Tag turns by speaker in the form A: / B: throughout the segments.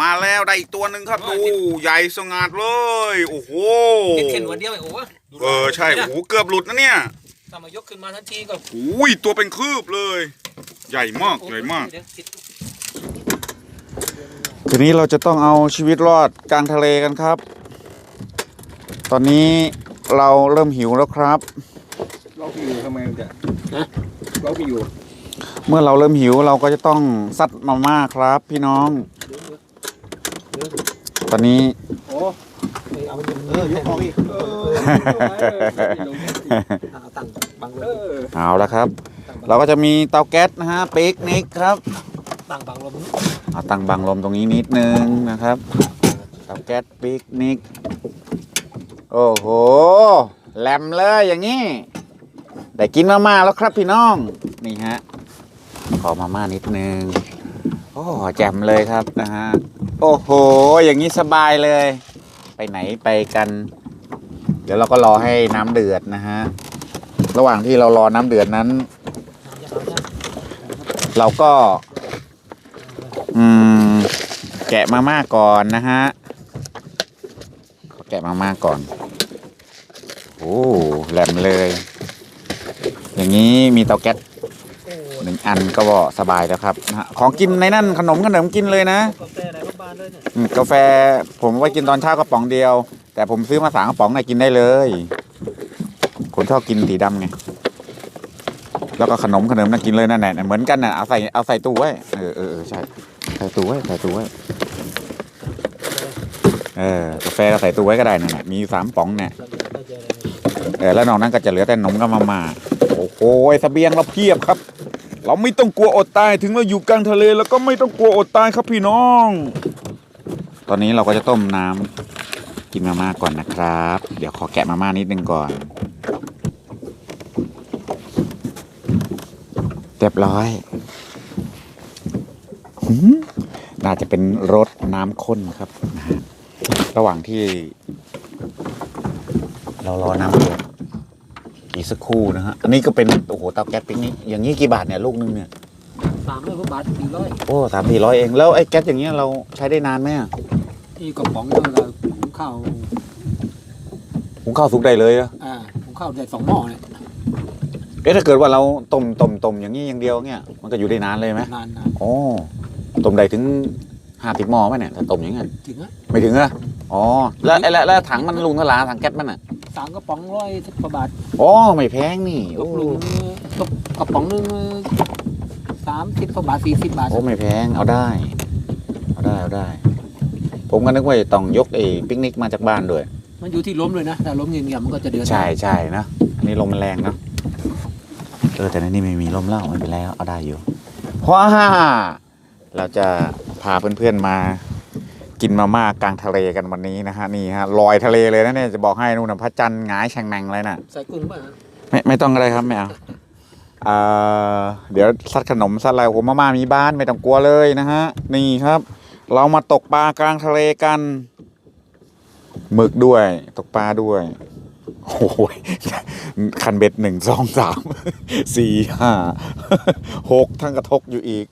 A: มาแล้วได้อีกตัวหนึ่งครับดูใหญ่สง่าเลย โอ้โห
B: ติดเข็นวันเดียวไอ้โอ้ดู
A: เออใช่โอ้โหเกือบหลุดนะเนี่ย
B: ถ้ามายกขึ้นมาทันทีก็
A: อุ้ยตัวเป็นคืบเลย ใหญ่มากใหญ่มาก
B: เดี๋ยวติด
A: ทีนี้เราจะต้องเอาชีวิตรอดกลางทะเลกันครับ ตอนนี้เราเริ่มหิวแล้วครับ
C: เราไปอยู่ทำไมมันจะเราไปอยู่
A: เมื่อเราเริ่มหิวเราก็จะต้องซัดมาม่าครับ พี่น้อง ตอนนี้
C: โอ้
B: เอามัน
C: เออยกของอีกเออ
B: เอาตั้งบังล
C: เอ
B: ม
C: อ
A: เอาละครับ เราก็จะมีเตาแก๊สนะฮะปิกนิกครับ
B: ตั้งบังลม
A: เอาตั้งบังลมตรงนี้นิดนึงนะครับ เตาแก๊สปิกนิก โอ้โหแหลมเลยอย่างนี้ ได้กินมาม่าแล้วครับพี่น้อง นี่ฮะ ขอมาม่านิดนึง โอ้แจ่มเลยครับนะฮะ โอ้โห อย่างนี้สบายเลย ไปไหนไปกัน เดี๋ยวเราก็รอให้น้ำเดือดนะฮะ ระหว่างที่เรารอน้ำเดือดนั้น เราก็ อืม แกะมาม่าก่อนนะฮะขอแกะมาม่าก่อน โอ้แหลมเลย อย่างนี้มีเตาแก๊สหนึ่งอันก็สบายแล้วครับนะฮะของกินในนั่นขนมขนมกินเลยนะ
B: กาแฟ เลยเนี่ย
A: อืมกาแฟผมไว้กินตอนเช้ากระป๋องเดียว แต่ผมซื้อมาสามกระป๋องน่ะกินได้เลย ผมชอบกินสีดำไง แล้วก็ขนมขนมน่ะกินเลยนั่นแหละเหมือนกันน่ะเอาใส่เอาใส่ตู้ไว้เออเออเออใช่ใส่ตู้ไว้ใส่ตู้ไว้เออกาแฟก็ใส่ตู้ไว้ก็ได้นั่นแหละมีสามป๋องเนี่ย
B: เราเจออะไร
A: เออแล้วนอกนั้นก็จะเหลือแต่นมกับมาม่าโอ้โหเสบียงเราเพียบครับ เราไม่ต้องกลัวอดตายถึงเราอยู่กลางทะเลแล้วก็ไม่ต้องกลัวอดตายครับพี่น้อง ตอนนี้เราก็จะต้มน้ำกินมาม่าก่อนนะครับ เดี๋ยวขอแกะมาม่านิดนึงก่อนเรียบร้อยหืมน่าจะเป็นรสน้ำข้นครับนะฮะระหว่างที่ เรารอน้ำเดือดอีกสักครู่นะฮะ อันนี้ก็เป็น โอ้โหเตาแก๊สปิกนิกอย่างนี้กี่บาทเนี่ยลูกนึงเนี่ย
B: สามร้อยกว่าบาทสี่ร้อย
A: โอ้สามสี่ร้อยเอง แล้วไอ้แก๊สอย่างเงี้ยเราใช้ได้นานไหม อะ
B: ที่กระป๋องนึงเราหุงข้าว
A: หุงข้าวสุกได้เลยอะ
B: อ่าหุงข้าวได้สองหม้อเนี่ย
A: เอ๊ะถ้าเกิดว่าเราต้มต้มต้มอย่างนี้อย่างเดียวเนี่ยมันก็อยู่ได้นานเลยไหม
B: นานนาน
A: โอ้ต้มได้ถึงห้าสิบหม้อไหมเนี่ยถ้าต้มอย่างเงี้ย
B: ถึงอะ
A: ไม่ถึงอะอ๋อแล้วไอ้แล้วแล้วถังมันลุงเท่าไหร่ถังแก๊สมันอะ
B: สามกระป๋องร้อยกว่าบาท
A: อ๋อไม่แพงนี่
B: ต
A: โอ้
B: กลงตกกระป๋องนึงสามสิบกว่าบาทสี่สิบบาท
A: โอ้ไม่แพงเอาได้ เอาได้เอาได้ ผมก็นึกว่าจะต้องยกไอ้ปิกนิกมาจากบ้านด้วย
B: มันอยู่ที่ล้มเลยนะ ถ้าล้มเงียบๆมันก็จะเดือด
A: ใช่ใช่นะอันนี้ลมมันแรงเนาะเออแต่ในนี่ไม่มีลมแล้วไม่เป็นไรเอาได้อยู่ว้าเราจะพาเพื่อนๆมากินมาม่ากลางทะเลกันวันนี้นะฮะนี่ฮะลอยทะเลเลยนะเนี่ยจะบอกให้นู่นนะพระจันทร์หงายแฉ่งแมงเลยน่ะ
B: ใส่กุ้งบ้าง
A: ไม่ไม่ต้องอะไรครับไม่เอาเอ่อเดี๋ยวซัดขนมซัดอะไรผมมาม่ามีบ้านไม่ต้องกลัวเลยนะฮะนี่ครับ เรามาตกปลากลางทะเลกันหมึกด้วย ตกปลาด้วยโอ้ยคันเบ็ดหนึ่งสองสามสี่ห้าหกทั้งกระทกอยู่อีก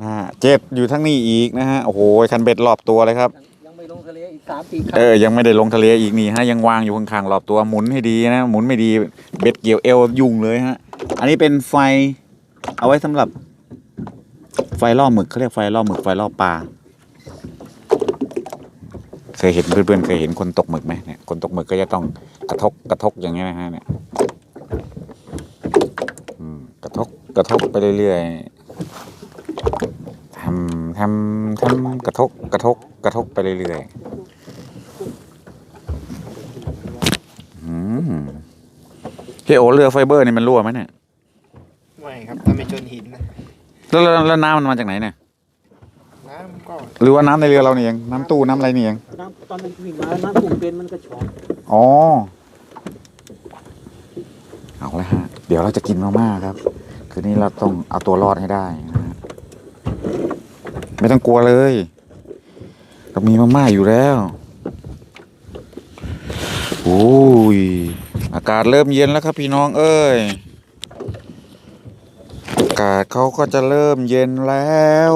A: นะฮะเจ็ดอยู่ทั้งนี้อีกนะฮะโอ้โหคันเบ็ดรอบตัวเลยครับ
B: ยังไม่ลงทะเลอีกสามสี่ครั้
A: เออยังไม่ได้ลงทะเลอีกนี่ฮะยังวางอยู่ข้างๆรอบตัวหมุนให้ดีนะหมุนไม่ดีเบ็ดเกี่ยวเอวยุ่งเลยฮะอันนี้เป็นไฟเอาไว้สำหรับ ไฟล่อหมึกเขาเรียกไฟล่อหมึกไฟล่อปลาเค ยเห็นเพื่อนๆเคยเห็นคนตกหมึกไหมเนี่ยคนตกหมึกก็จะต้องกระทกกระทกอย่างเงี้ยนะฮะเนี่ยอืมกระทกกระทกไปเรื่อยๆทำทำทำกระทกกระทกกระทกไปเรื่อยๆอืมพี่โอเรือไฟเบอร์นี่มันรั่วไหมเนี่ย
C: ไม่ครับถ้าไม่ชนหินนะ
A: แล้วแล้วแล้วน้ำมันมาจากไหนเนี่ย
C: น้ำก็
A: หรือว่าน้ำในเรือเราเนี่ยเองน้ำตู้น้ำอะไรนี่เอง
B: น้ำตอนมันวิ่งมาน้ำปุ่มเป็นมันก็ช็อต
A: อ๋อเอาละฮะ เดี๋ยวเราจะกินมาม่าครับ คืนนี้เราต้องเอาตัวรอดให้ได้นะฮะไม่ต้องกลัวเลยเรามีมาม่าอยู่แล้วโอ้ยอากาศเริ่มเย็นแล้วครับพี่น้องเอ้ยอากาศเขาก็จะเริ่มเย็นแล้ว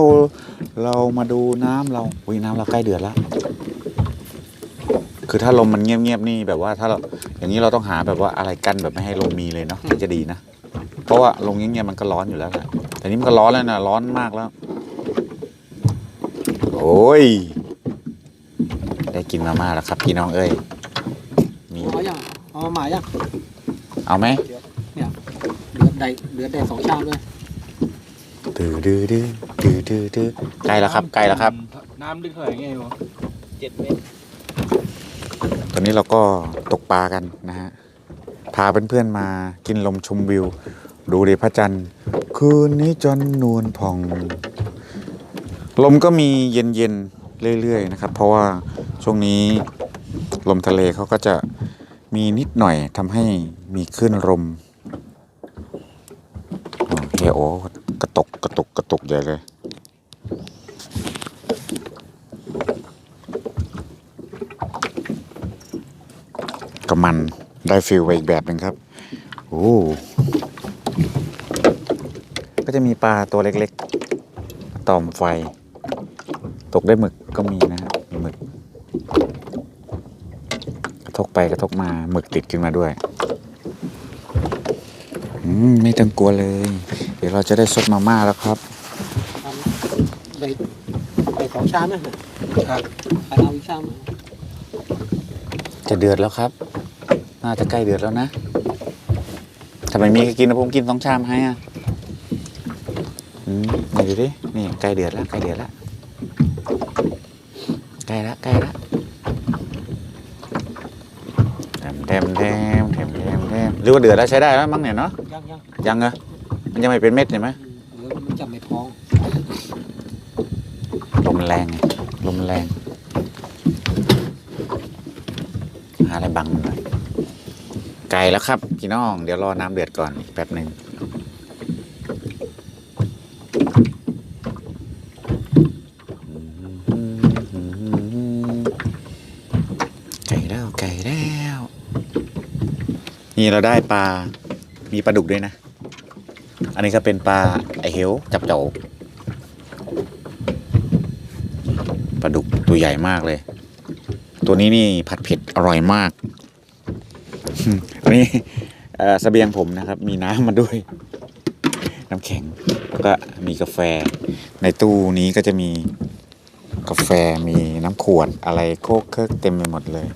A: เรามาดูน้ำเราอุ้ยน้ำเราใกล้เดือดแล้ว คือถ้าลมมันเงียบๆนี่แบบว่าถ้าเราอย่างนี้เราต้องหาแบบว่าอะไรกันแบบไม่ให้ลมมีเลยเนาะถึงจะดีนะ เพราะว่าลมเงียบๆมันก็ร้อนอยู่แล้วแหละแต่นี่มันก็ร้อนแล้วนะร้อนมากแล้ว โอ้ย ได้กินมาม่าแล้วครับพี่น้องเอ้ยมี
B: เอายังเอามาหมายัง
A: เอาไหม
B: เดือดใดเดือดใดสองชามเลย
A: ดื้อดื้อดื้อ ดื้อดื้อดื้อใกล้แล้วครับใกล้แล้วครับ
C: น้ำลึกเท่าไหร่ไงวะเจ็ดเมตร
A: ตอนนี้เราก็ตกปลากันนะฮะ พาเพื่อนๆมากินลมชมวิว ดูดิพระจันทร์ คืนนี้จันทร์นวลผ่อง ลมก็มีเย็นๆ เรื่อยๆ นะครับ เพราะว่าช่วงนี้ลมทะเลเขาก็จะมีนิดหน่อยทำให้มีคลื่นลมโอ้เฮโอกระ ตกใหญ่เลยก็มันได้ฟิลไปอีกแบบหนึ่งครับ โอ้ก็จะมีปลาตัวเล็กๆ ตอมไฟ ตกได้หมึกก็มีนะฮะหมึก กระทกไปกระทกมาหมึกติดขึ้นมาด้วย อืม ไม่ต้องกลัวเลย เดี๋ยวเราจะได้ซดมาม่าแล้วครับ
B: ใดใดสองชามไหมครับใครเอาอีกชามไหม
A: จะเดือดแล้วครับ น่าจะใกล้เดือดแล้วนะถ้าไม่มีก็กินนะผมกินสองชามให้อะอืมมาดูดินี่ใกล้เดือดแล้วใกล้เดือดแล้วใกล้ละใกล้ละแถมแถมแถมแถมแถมแถมหรือว่าเดือดแล้วใช้ได้แล้วมั้งเนี่ยเนาะ
B: ยังยัง
A: ยังเหรอมันยังไม่เป็นเม็ดใช่ไหม
B: เดี๋ยวมันจะไม่พอง
A: ลมมันแรงไงลมมันแรง หาอะไรบังมันหน่อยไกลแล้วครับ พี่น้อง เดี๋ยวรอน้ำเดือดก่อนอีกแป๊บหนึ่งไก่แล้วไก่แล้ว นี่เราได้ปลา มีปลาดุกด้วยนะ อันนี้ก็เป็นปลาไอเหวจับเจ้าปลาดุกตัวใหญ่มากเลย ตัวนี้นี่ผัดเผ็ดอร่อยมาก นนี้เอ่อเสบียงผมนะครับ มีน้ำมาด้วย น้ำแข็งแล้วก็มีกาแฟ ในตู้นี้ก็จะมีกาแฟมีน้ำขวดอะไรโคกเคิกเต็มไปหมดเลย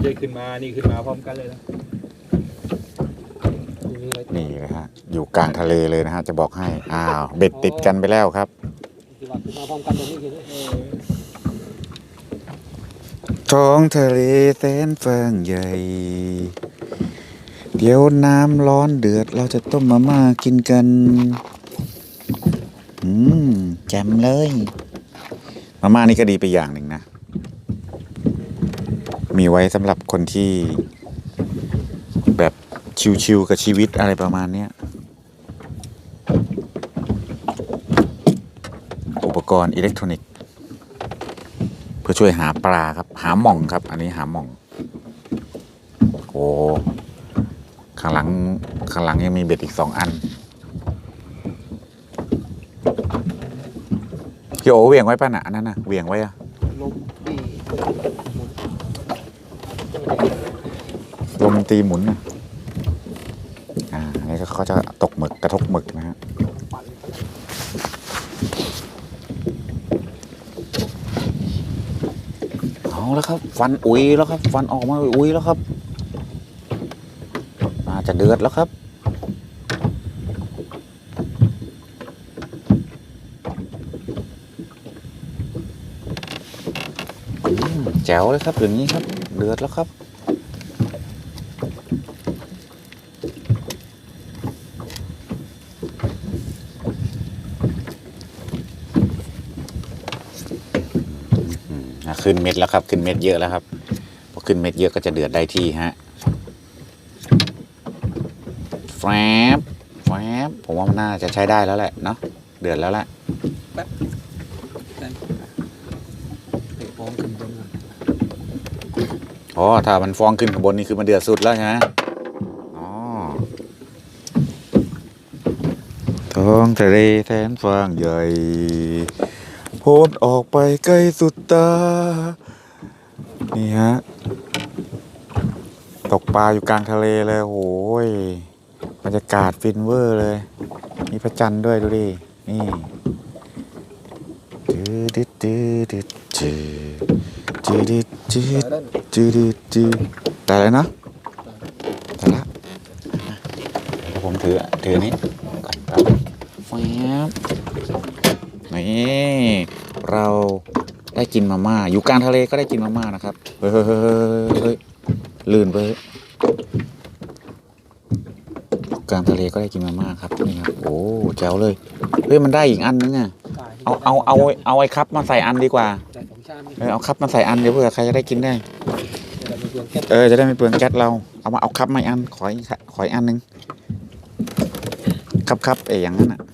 C: เยขึ้นมา นี่ขึ้นมาพร้อมกันเลยนะ
B: มีอะไร
A: นี่เลยฮะ อยู่กลางทะเลเลยนะฮะ จะบอกให้ อ้าว เบ็ดติดกันไปแล้วครับ
B: ที่ว่าขึ้นมาพร้อมกันตรงนี้คือ
A: ท้องทะเลแสนฟางใหญ่ เดี๋ยวน้ำร้อนเดือดเราจะต้มมาม่ากินกัน อืมแจ่มเลย มาม่านี่ก็ดีไปอย่างหนึ่งนะ มีไว้สำหรับคนที่ แบบชิวๆกับชีวิตอะไรประมาณเนี้ย อุปกรณ์อิเล็กทรอนิกส์ เพื่อช่วยหาปลาครับ หาหม่องครับ อันนี้หาหม่อง โอ้ข้างหลังข้างหลังยังมีเบ็ดอีกสองอันพี่โอเหวี่ยงไว้ป่ะน่ะอันนั้นน่ะเหวี่ยงไว้อะ
B: ลม
A: ตีหมุนน่ะอ่าอันนี้ก็เขาจะตกหมึกกระทบหมึกนะฮะ
B: ปั่น
A: เอา แล้วครับ ฟันอุ้ยแล้วครับ ฟันออกมาอุ้ยแล้วครับน่าจะเดือดแล้วครับ แจ๋วเลยครับอย่างนี้ครับ เดือดแล้วครับ อืมอะ ขึ้นเม็ดแล้วครับ ขึ้นเม็ดเยอะแล้วครับพอขึ้นเม็ดเยอะก็จะเดือดได้ที่ฮะแฟบแฟบผมว่ามันน่าจะใช้ได้แล้วแหละเนาะเดือดแล้วแหละ
B: ไปพร้อมกันบนนั้น
A: อ๋อถ้ามันฟองขึ้นข้างบนนี่คือมันเดือดสุดแล้วใช่ไหมอ๋อท้ท้องทะเลแสนฟางใหญ่ โพ้นออกไปใกล้สุดตา นี่ฮะ ตกปลาอยู่กลางทะเลเลยโอ้ยบรรยากาศฟินเวอร์เลย มีพระจันทร์ด้วยดูดิ นี่ดืดดืดดืดดืดจืดจืดจืดจืดจืดจืดแต่อะไรนะแต่ละผมถือ ถือนี้ก่อนครับแฟบ นี่เราได้กินมาม่า อยู่กลางทะเลก็ได้กินมาม่านะครับ เฮ้ยเฮ้ยเฮ้ยเฮ้ยลื่นไปเฮ้ยกลางทะเลก็ได้กินมาม่าครับนี่ครับโอ้แจ๋วเลยเฮ้ยมันได้อีกอันนึงอะเอาเอาเอาเอาไอ้ครับมาใส่อันดีกว่า
B: แต่สองชามนี่
A: เออเอาครับมาใส่อันเดี๋ยวเผื่อใครจะได้กินได้
B: เดี๋ยวเราไปเรียนแค่
A: เออจะได้ไม่เปลืองแก๊สเราเอามาเอาครับมาอีกอันขออีกขออีกอันหนึงครับครับเอ๋อย่างนั้นอะเออเ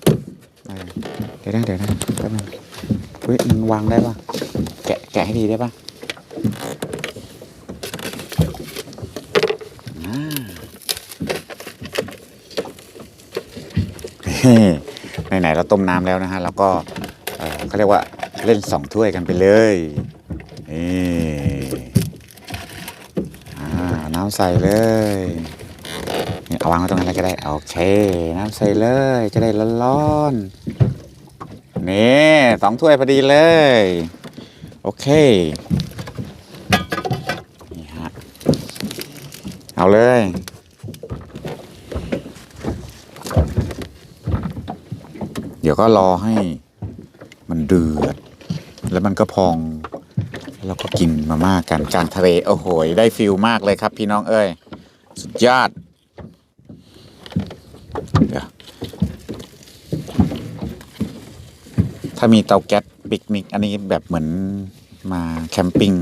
A: ดี๋ยวนะเดี๋ยวนะแป๊บนึงเฮ้ยมันวางได้ปะแกะแกะให้ดีได้ปะอ่าเฮ้ไหนๆเราต้มน้ำแล้วนะฮะแล้วก็เขาเรียกว่าเล่นสองถ้วยกันไปเลยนี่น้ำใส่เลยเอาวางไว้ตรงนั้นเลยก็ได้โอเค น้ำใส่เลยจะได้ร้อนๆ นี่สองถ้วยพอดีเลย โอเค นี่ฮะ เอาเลย เดี๋ยวก็รอให้มันเดือด แล้วมันก็พองแล้วเราก็กินมาม่ากันกลางทะเลโอ้โหได้ฟิลมากเลยครับพี่น้องเอ้ย สุดยอดเดี๋ยว ถ้ามีเตาแก๊สปิกนิก อันนี้แบบเหมือนมาแคมปิ้ง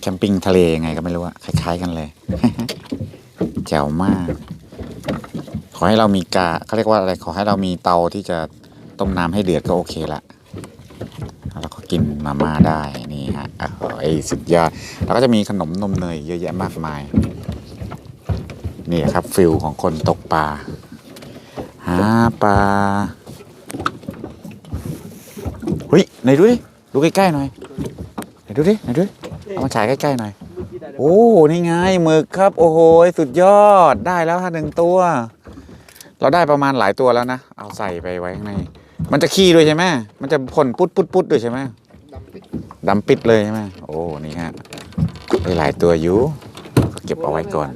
A: แคมปิ้งทะเลยังไงก็ไม่รู้อะคล้ายๆกันเลย แจ๋วมาก ขอให้เรามีกาเขาเรียกว่าอะไรขอให้เรามีเตาที่จะต้มน้ำให้เดือดก็โอเคละแล้วก็กินมาม่าได้นี่ฮะโอ้โสุดยอดแล้วก็จะมีขนมนมเนยเยอะแยะมากมาย นี่ครับฟิลของคนตกปลาหาปลาเฮ้ย ไหนดูดิดูใกล้ๆหน่อยไหนดูดิไหนดูดิเอามาฉายใกล้ๆหน่อยโอ้นี่ไงหมึกครับ โอ้โหสุดยอดได้แล้วฮะหนึ่งตัว เราได้ประมาณหลายตัวแล้วนะเอาใส่ไปไว้ข้างในมันจะขี้ด้วยใช่ไหมมันจะพ่นปุ๊ดปุ๊ดปุ๊ดด้วยใช่ไหม
B: ดำปิด
A: ดำปิดเลยใช่ไหมโอ้นี่ฮะได้หลายตัวอยู่ก็เก็บเอาไว้ก่อน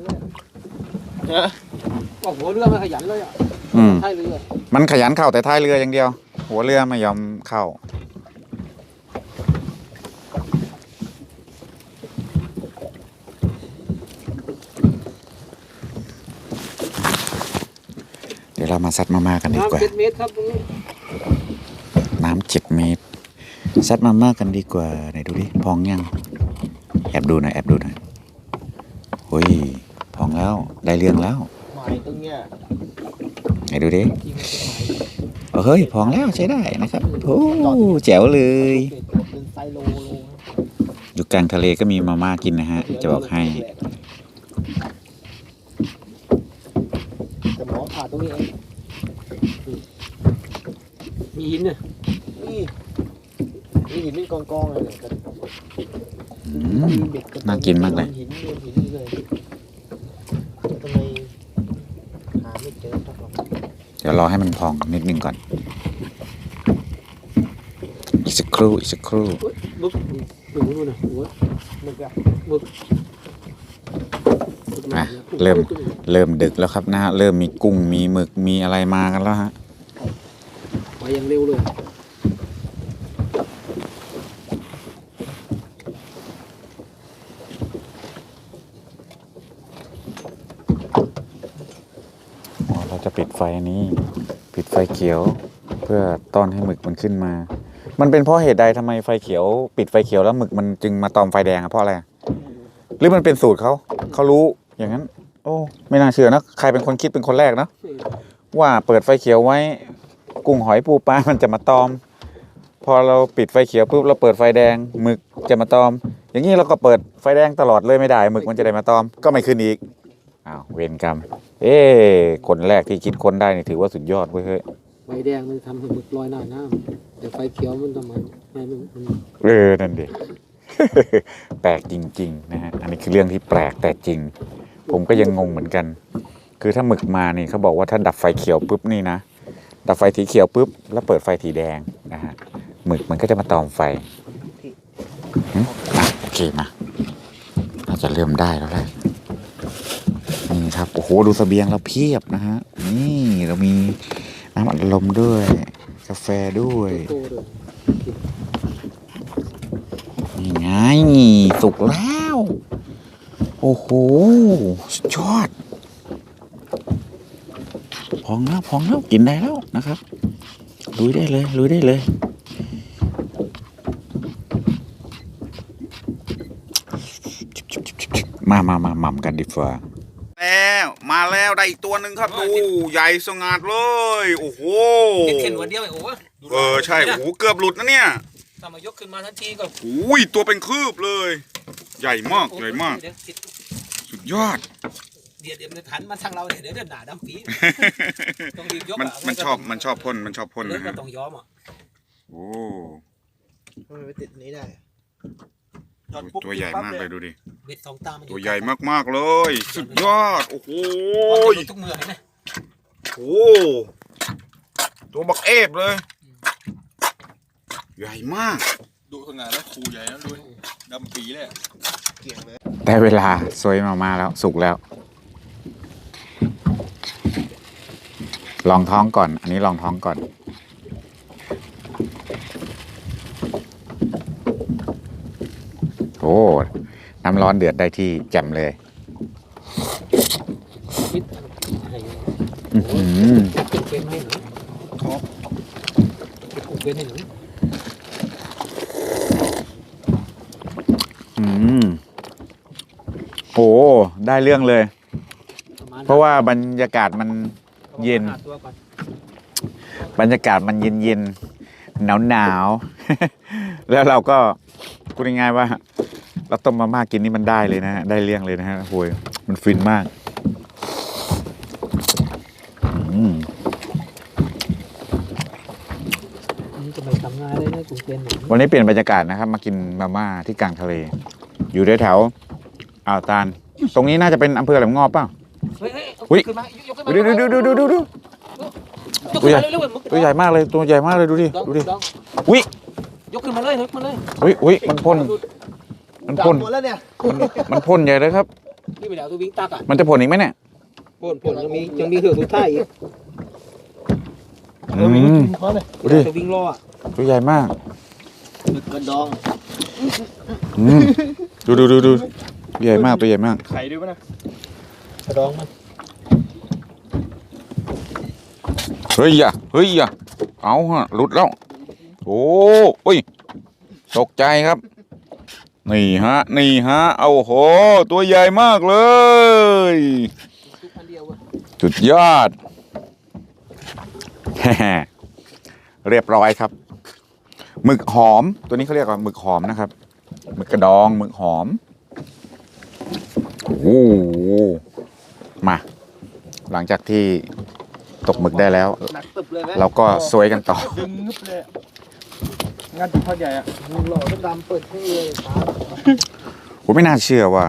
B: ก็หัวเรือมันขยันเลยอะ
A: อืม
B: ใช่เรือ
A: มันขยันเข้าแต่ท้ายเรืออย่างเดียว หัวเรือไม่ยอมเข้า ยวเรามาซัดมาม่ากันดีกว่า
B: น้ำเจ็ดเมตรครับตรงนี้
A: น้ำเจ็ดเมตร ซัดมาม่ากันดีกว่าไหนดูดิ พองยัง แอบดูหน่อยแอบดูหน่อยเฮ้ย พองแล้ว ได้เรื่องแล้ว
B: หมายตรงเนี้ย
A: ไหนดูดิ
B: จริงๆเป็นหมาย
A: เออเฮ้ย พองแล้วใช้ได้นะครับ โอ้แจ๋วเลย
B: เป็นไซโลโล
A: อยู่กลางทะเลก็มีมาม่ากินนะฮะ จะบอกให้
B: แต่หมอผ่าตรงนี้เอง มีหินเนี่ยนี่มีหินเป็นกองกองๆเลยเนี่ย
A: อืมน่ากินมากเลย
B: หินโดนหินเลยทำไมหาไม่เจอครับผม
A: เดี๋ยวรอให้มันพองนิดนึงก่อน อีกสักครู่ อีกสักครู่
B: เฮ้ยบึกบึกนู่นน่ะหัวบึกอะบึกบึก
A: อะเริ่ม เริ่มดึกแล้วครับนะฮะเริ่มมีกุ้งมีหมึกมีอะไรมากันแล้วฮะ
B: ไปอย่างเร็วเลย
A: อ๋อเราจะปิดไฟอันนี้ ปิดไฟเขียว เพื่อต้อนให้หมึกมันขึ้นมา มันเป็นเพราะเหตุใดทำไมไฟเขียว ปิดไฟเขียวแล้วหมึกมันจึงมาตอมไฟแดงอะเพราะอะไรอะหรือมันเป็นสูตรเขาเขารู้อย่างนั้นโอ้ไม่น่าเชื่อนะใครเป็นคนคิดเป็นคนแรกเนอะว่าเปิดไฟเขียวไว้ กุ้งหอยปูปลามันจะมาตอม พอเราปิดไฟเขียวปุ๊บเราเปิดไฟแดงหมึกจะมาตอม อย่างนี้เราก็เปิดไฟแดงตลอดเลยไม่ได้หมึกมันจะได้มาตอม ก็ไม่ขึ้นอีกอ้าวเวรกรรม เอ้คนแรกที่คิดค้นได้นี่ถือว่าสุดยอดเว้ยเฮ้ย
B: ไฟแดงมันทำให้หมึกลอยหน้าน้ำแต่ไฟเขียวมันทำไมให้มันมัน
A: เออนั่นดิแปลกจริง ๆ นะฮะอันนี้คือเรื่องที่แปลกแต่จริง ผมก็ยังงงเหมือนกัน คือถ้าหมึกมานี่เขาบอกว่าถ้าดับไฟเขียวปุ๊บนี่นะ ดับไฟสีเขียวปุ๊บแล้วเปิดไฟสีแดงนะฮะหมึกมันก็จะมาตอมไฟหึอะโอเคมาน่าจะเริ่มได้แล้วแหละนี่ครับโอ้โหดูเสบียงเราเพียบนะฮะนี่เรามีน้ำอัดลมด้วย กาแฟด้วย
B: โตเลย
A: นี่ไงสุกแล้ว โอ้โหสุดยอด พองแล้วพองแล้วกินได้แล้วนะครับลุยได้เลยลุยได้เลย มามามาหม่ำกันดีกว่าแล้วมาแล้วได้อีกตัวหนึ่งครับดูใหญ่สงัดเลย โอ้โห
B: เข็นวันเดียวไอ้โอ้
A: เออใช่โอ้โหเกือบหลุดนะเนี่ย
B: ถ้ามายกขึ้นมาทันทีก็
A: อุ้ยตัวเป็นคืบเลย ใหญ่มากใหญ่มาก
B: เดี๋ ยวติด
A: สุดยอด
B: เดี๋ยวเดี๋ยวมันหันมาทางเราเดี๋ยวเดี๋ยวเดี๋ยวหนาดำปีต้องรีบยก
A: มัน
B: อะ
A: มันชอบมันชอบพ่นมันชอบพ่น
B: เดี๋ยว
A: นะ
B: ก็
A: ฮะ
B: ต้องยอมอะ
A: โอ้
D: ทำไมไปติดนี้ได้
A: ตัวใหญ่มากเลยดูดิ
B: เบ็ดสองตามันอยู่
A: ตัวใหญ่มากๆเลย สุดยอด โอ้โห
B: โอ้ยทุกเมื่อเห็นไหม
A: โอ้ตัวบักเอฟเลย ใหญ่มาก
C: ดูสง่าแล้วครูใหญ่แล้วด้วยดำปีเลย
D: เกี่ยงเลย
A: ได้เวลาซวยมามาแล้วสุกแล้ว ลองท้องก่อน อันนี้ลองท้องก่อน โอ้ น้ำร้อนเดือดได้ที่แจ่มเลยอื้อหือ
B: เป็นเป็นให้หนูเป็นเป็นให้หนู
A: อืม โหได้เรื่องเลย
B: ปมณ
A: เพราะว่าบรรยากาศมันเย็น
B: หาตัวก่อน
A: บรรยากาศมันเย็นเย็นหนาวหนาวๆแล้วเราก็พูดง่ายๆว่าเราต้มมาม่ากินนี่มันได้เลยนะฮะได้เรื่องเลยนะฮะโอ้ยมันฟินมากอืม
B: นี่จะไปทำงานเลยนะกรุงเทพหนู
A: วันนี้เปลี่ยนบรรยากาศนะครับ มากินมาม่าที่กลางทะเล อยู่แถวๆ อ่าวตาลตรงนี้น่าจะเป็นอำเภอแหลมงอบเปล่า
B: เฮ้ยเฮ้ยเอา
A: อุ๊ย
B: ขึ้นมายกขึ้นมา
A: ดูดูดูดูดูดู
B: ยกขึ้นมาเร็วๆมึง
A: ตัวใหญ่มากเลยตัวใหญ่มากเลยดูดิ
B: ดอง
A: ดูดิ
B: ดอง
A: อุ๊ย
B: ยกขึ้นมาเลยยกขึ้นมาเลย
A: อุ้ยอุ้ยมันพ่นมันพ่น
D: หมดแล้วเนี่ย
A: มันพ่นใหญ่เลยครับ
B: นี่ไปแล้วตัววิ่งตักอะ
A: มันจะพ่นอีกไหมเนี่ย
B: พ่นพ่นยังมียังมีเหือกสุดท้ายอีก
A: อืม
D: พอเลย
A: ดูดิ
B: ตัววิ่งรออะ
A: ตัวใหญ่มาก
D: หมึกกระดอง
A: อืมดูดูดูดู ตัวใหญ่มากตัวใหญ่มาก
C: ไข่ด้วยปะนะ
B: กระดองมัน
A: เฮ้ยอย่าเฮ้ยอย่าเอาฮะหลุดแล้ว โอ้อุ้ย ตกใจครับ นี่ฮะ นี่ฮะ เอาโห ตัวใหญ่มากเลย
B: ทุกพันเดียวเว้ย
A: สุดยอด เรียบร้อยครับ หมึกหอม ตัวนี้เขาเรียกว่าหมึกหอมนะครับ หมึกกระดอง หมึกหอม โอ้โหมา หลังจากที่ตกหมึกได้แล้ว
D: หนักตึบเลยไหม
A: เราก็ซวยกันต่อ
C: ดึงงึบเลยอะงานจุดทอดใหญ่อะ
B: มึงหล่อเป็นดำเปิดให้เลยตา
A: ผมไม่น่าเชื่อว่า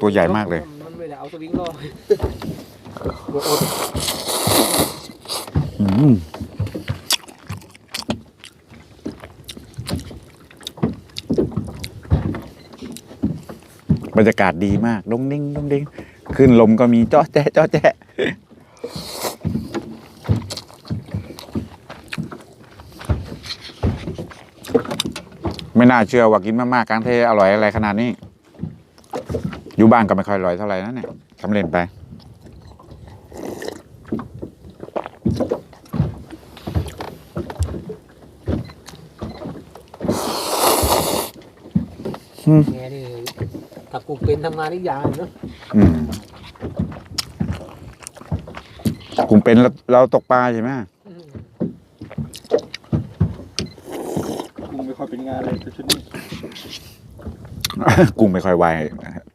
A: ตัวใหญ่มากเลย
B: มันไม่ได้เอาตัววิ่งรอ
A: อืม รรยากาศดีมากดงดิ้งดงดิ้งขึ้นลมก็มีเจาะแจ๊ะเจาะแจ๊ะไม่น่าเชื่อว่ากินมากๆกลางเทอร่อยอะไรขนาดนี้ อยู่บ้านก็ไม่ค่อยอร่อยเท่าไหร่นะเนี่ยทำเล่นไป
B: แงนี่ ถ้ากูเป็นทำงานอีกอย่างเนาะ
A: อืมกลุ่มเป็นเราเราตกปลาใช่ไหม
C: กูไม่ค่อยเป็นงานเลยแต่ชุดนี้
A: กุ้งไม่ค่อยไว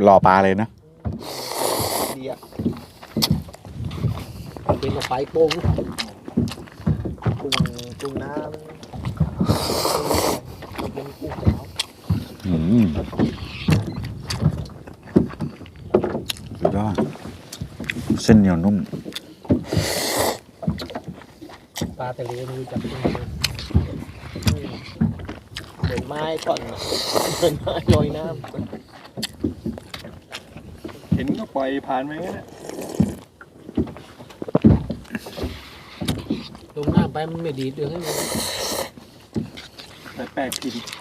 A: รอปลาเลยนะ
D: ดีอะ
B: เป็นกับไฟโป่ง
D: กุ้งกุ้งน้ำเป็นกุ้งขาว
A: อืมสุดยอด เส้นเหนียวนุ่ม
B: ปลาทะเลไมันรู้จักกินไหม
D: เหมือนไม้ท่อนอะเหมือนไม้ลอยน้
C: เห็นก็ปล่อยผ่านไปงั้นแหละ
B: ลงน้ำไปมันไม่ดีดด้วยให้มัน
C: แต่แปลกกินำ